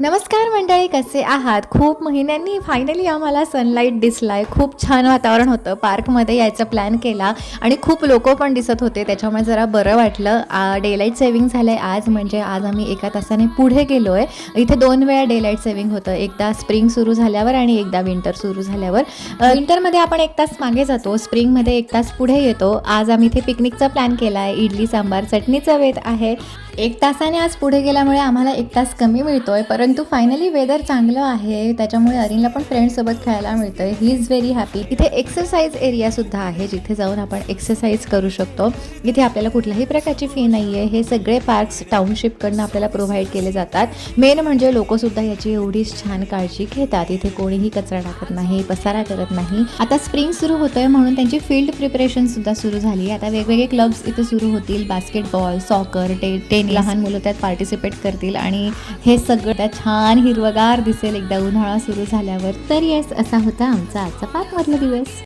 नमस्कार मंडळी कसे आहात? खूप महिन्यांनी फायनली आम्हाला सनलाईट दिसलाय. खूप छान वातावरण होतं. पार्कमध्ये यायचा प्लॅन केला आणि खूप लोक पण दिसत होते. त्याच्यामुळे जरा बरं वाटलं. डेलाईट सेव्हिंग झालं आहे आज. म्हणजे आज आम्ही एका तासाने पुढे गेलो आहे इथे दोन वेळा डेलाईट सेव्हिंग होतं. एकदा स्प्रिंग सुरू झाल्यावर आणि एकदा विंटर सुरू झाल्यावर. विंटरमध्ये आपण एक तास मागे जातो. स्प्रिंगमध्ये एक तास पुढे येतो. आज आम्ही इथे पिकनिकचा प्लॅन केला आहे इडली सांबार चटणीचा वेध आहे. एक तासाने आज पुढे गेल्यामुळे आम्हाला एक तास कमी मिळतोय. परत फायनली वेदर चांगलं आहे. त्याच्यामुळे अरिनला पण फ्रेंड्ससोबत खेळायला मिळतंय. ही इज व्हेरी हॅपी इथे एक्सरसाइज एरिया सुद्धा आहे जिथे जाऊन आपण एक्सरसाइज करू शकतो. इथे आपल्याला कुठल्याही प्रकारची फी नाही आहे हे सगळे पार्क्स टाउनशिपकडनं आपल्याला प्रोव्हाइड केले जातात. मेन म्हणजे लोकंसुद्धा याची एवढीच छान काळजी घेतात. इथे कोणीही कचरा टाकत नाही पसारा करत नाही. आता स्प्रिंग सुरू होतोय म्हणून त्यांची फील्ड प्रिपरेशन सुद्धा सुरू झाली. आता वेगवेगळे क्लब्स इथे सुरू होतील. बास्केटबॉल सॉकर टे टेनिस लहान मुलं त्यात पार्टिसिपेट करतील. आणि हे सगळं त्यात छान हिरवगार दिसेल. एकदा उन्हाळा सुरू झाल्यावर. तर येस असा होता आमचा आजचा पाकमधला दिवस.